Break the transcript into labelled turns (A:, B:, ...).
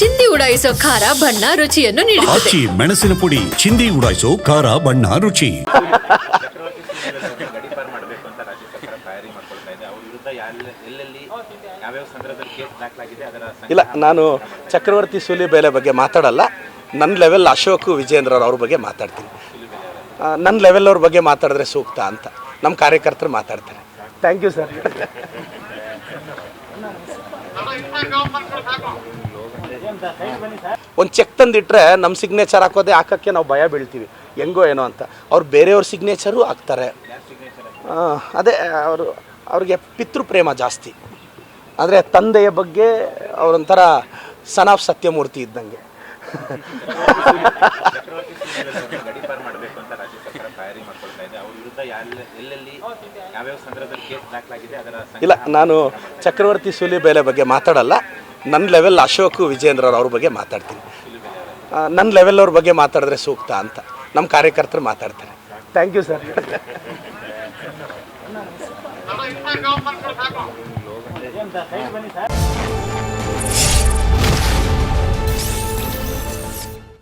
A: ಚಿಂದಿ ಉಡಾಯಿಸೋ ಖಾರ ಬಣ್ಣ ರುಚಿಯನ್ನು ನೀಡುತ್ತದೆ.
B: ಆಚಿ ಮೆಣಸಿನ ಪುಡಿ ಚಿಂದಿ ಉಡಾಯಿಸೋ ಖಾರ ಬಣ್ಣ ರುಚಿ.
C: ಇಲ್ಲ ನಾನು ಚಕ್ರವರ್ತಿ ಸೂಲಿಬೇಲೆ ಬಗ್ಗೆ ಮಾತಾಡಲ್ಲ. ನನ್ನ ಲೆವೆಲ್ ಅಶೋಕ್ ವಿಜೇಂದ್ರ ಅವ್ರ ಬಗ್ಗೆ ಮಾತಾಡ್ತೀನಿ. ನನ್ನ ಲೆವೆಲ್ ಅವ್ರ ಬಗ್ಗೆ ಮಾತಾಡಿದ್ರೆ ಸೂಕ್ತ ಅಂತ. ನಮ್ಮ ಕಾರ್ಯಕರ್ತರು ಮಾತಾಡ್ತಾರೆ. ಥ್ಯಾಂಕ್ ಯು ಸರ್ ಒಂದು ಚೆಕ್ ತಂದಿಟ್ರೆ ನಮ್ಮ ಸಿಗ್ನೇಚರ್ ಹಾಕೋದೇ, ಹಾಕೋಕ್ಕೆ ನಾವು ಭಯ ಬೀಳ್ತೀವಿ. ಹೆಂಗೋ ಏನೋ ಅಂತ. ಅವ್ರು ಬೇರೆಯವ್ರ ಸಿಗ್ನೇಚರು ಹಾಕ್ತಾರೆ. ಅದೇ, ಅವರು, ಅವ್ರಿಗೆ ಪಿತೃಪ್ರೇಮ ಜಾಸ್ತಿ. ಅಂದರೆ ತಂದೆಯ ಬಗ್ಗೆ ಅವರೊಂಥರ ಸನ್ ಆಫ್ ಸತ್ಯಮೂರ್ತಿ ಇದ್ದಂಗೆ. ಇಲ್ಲ, ನಾನು ಚಕ್ರವರ್ತಿ ಸೂಲಿಬೇಲೆ ಬಗ್ಗೆ ಮಾತಾಡಲ್ಲ. ನನ್ನ ಲೆವೆಲ್ ಅಶೋಕ್ ವಿಜೇಂದ್ರ ಅವ್ರ ಬಗ್ಗೆ ಮಾತಾಡ್ತೀನಿ. ನನ್ನ ಲೆವೆಲ್ ಅವ್ರ ಬಗ್ಗೆ ಮಾತಾಡಿದ್ರೆ ಸೂಕ್ತ ಅಂತ. ನಮ್ಮ ಕಾರ್ಯಕರ್ತರು ಮಾತಾಡ್ತಾರೆ. Thank you sir.